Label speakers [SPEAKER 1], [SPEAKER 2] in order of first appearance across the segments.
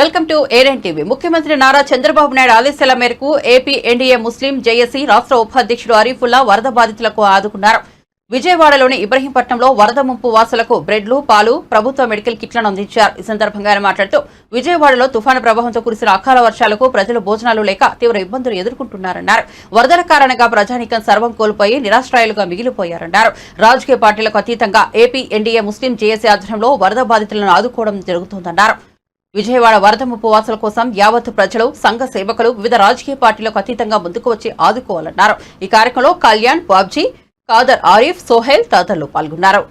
[SPEAKER 1] Welcome to ఏరెన్ TV. ముఖ్యమంత్రి నారా చంద్రబాబు నాయుడు ఆదేశాల మేరకు ఏపీ ఎన్డీఏ ముస్లిం జేఏసీ రాష్ట్ర ఉపాధ్యక్షుడు అరీఫుల్లా వరద బాధితులకు ఆదుకున్నారు. విజయవాడలోని ఇబ్రహీంపట్నంలో వరద ముంపు వాసులకు బ్రెడ్లు పాలు ప్రభుత్వ మెడికల్ కిట్లను అందించారు. ఈ సందర్భంగా ఆయన మాట్లాడుతూ విజయవాడలో తుఫాను ప్రభావంతో కురిసిన అకాల వర్షాలకు ప్రజలు భోజనాలు లేక తీవ్ర ఇబ్బందులు ఎదుర్కొంటున్నారన్నారు. వరదల కారణంగా ప్రజానీకం సర్వం కోల్పోయి నిరాశ్రాయాలుగా మిగిలిపోయారన్నారు. రాజకీయ పార్టీలకు అతీతంగా ఏపీ ఎన్డీఏ ముస్లిం జేఏసీ ఆధ్వర్యంలో వరద బాధితులను ఆదుకోవడం జరుగుతోందన్నారు. విజయవాడ వరద ముప్పు కోసం యావత్ ప్రజలు సంఘ సేవకులు వివిధ రాజకీయ పార్టీలకు అతీతంగా ముందుకు వచ్చి ఆదుకోవాలన్నారు. ఈ కార్యక్రమంలో కళ్యాణ్ బాబ్జీ కాదర్ ఆరిఫ్ సోహెల్ తదితరులు పాల్గొన్నారు.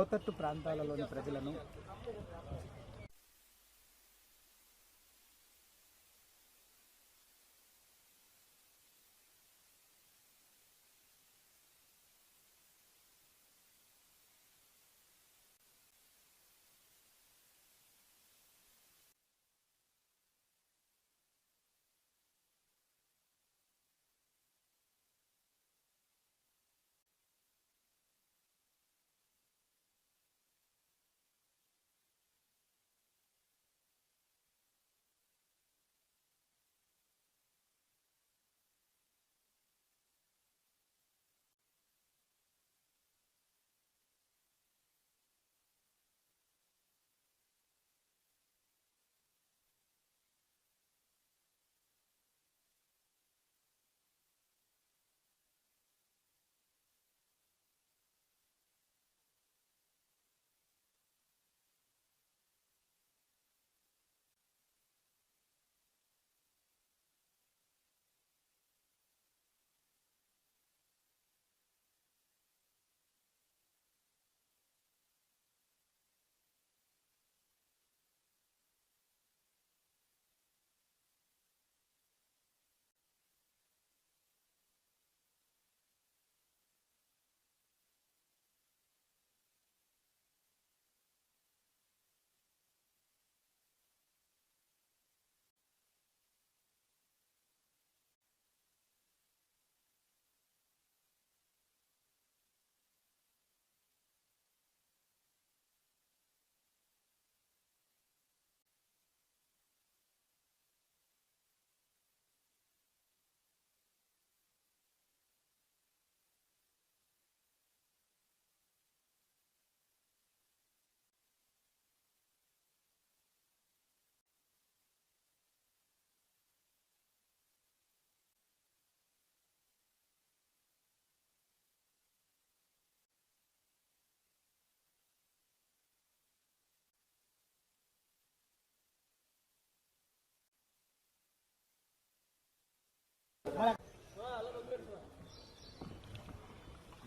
[SPEAKER 2] లోతట్టు ప్రాంతాలలోని ప్రజలను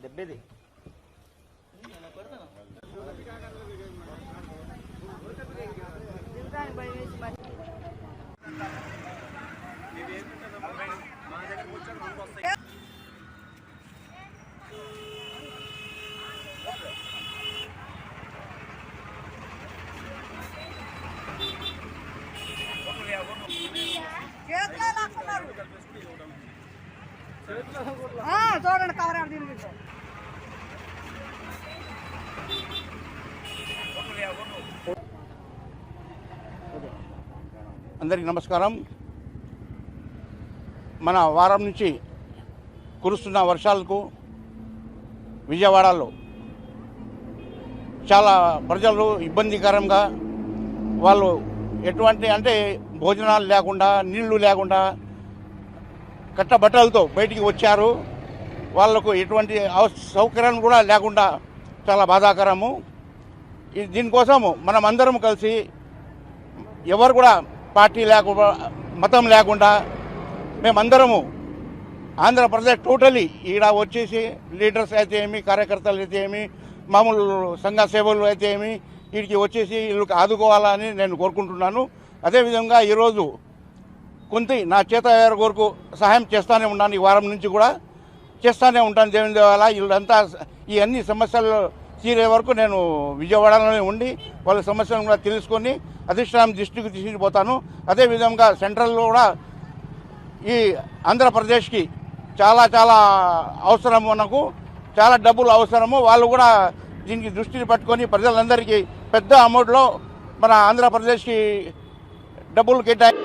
[SPEAKER 2] దెబ్బేది
[SPEAKER 3] చేతిలో చూడండి కవర్ ఆడ దీని
[SPEAKER 4] అందరికీ నమస్కారం. మన వారం నుంచి కురుస్తున్న వర్షాలకు విజయవాడలో చాలా ప్రజలు ఇబ్బందికరంగా వాళ్ళు ఎటువంటి అంటే భోజనాలు లేకుండా నీళ్ళు లేకుండా కట్టబట్టలతో బయటికి వచ్చారు. వాళ్ళకు ఎటువంటి అవ- సౌకర్యాలు కూడా లేకుండా చాలా బాధాకరము. దీనికోసము మనం అందరం కలిసి ఎవరు కూడా పార్టీ లేకుండా మతం లేకుండా మేమందరము ఆంధ్రప్రదేశ్ టోటలీ ఈడ వచ్చేసి లీడర్స్ అయితే ఏమి కార్యకర్తలు అయితే ఏమి మామూలు సంఘ సేవలు అయితే ఏమి వీడికి వచ్చేసి వీళ్ళకి ఆదుకోవాలని నేను కోరుకుంటున్నాను. అదేవిధంగా ఈరోజు కొంత నా చేత అయ్యారు వరకు సహాయం చేస్తానే ఉన్నాను ఈ వారం నుంచి కూడా. చేస్తూనే ఉంటాను దేవుని దేవాల వీళ్ళంతా ఈ అన్ని సమస్యలు తీరే వరకు నేను విజయవాడలోనే ఉండి వాళ్ళ సమస్యలను కూడా తెలుసుకొని అధిష్టానం దృష్టికి తీసుకుపోతాను అదేవిధంగా సెంట్రల్లో కూడా ఈ ఆంధ్రప్రదేశ్కి చాలా చాలా అవసరం మనకు చాలా డబ్బులు అవసరము. వాళ్ళు కూడా దీనికి దృష్టిని పట్టుకొని ప్రజలందరికీ పెద్ద అమౌంట్లో మన ఆంధ్రప్రదేశ్కి డబ్బులు కేటాయి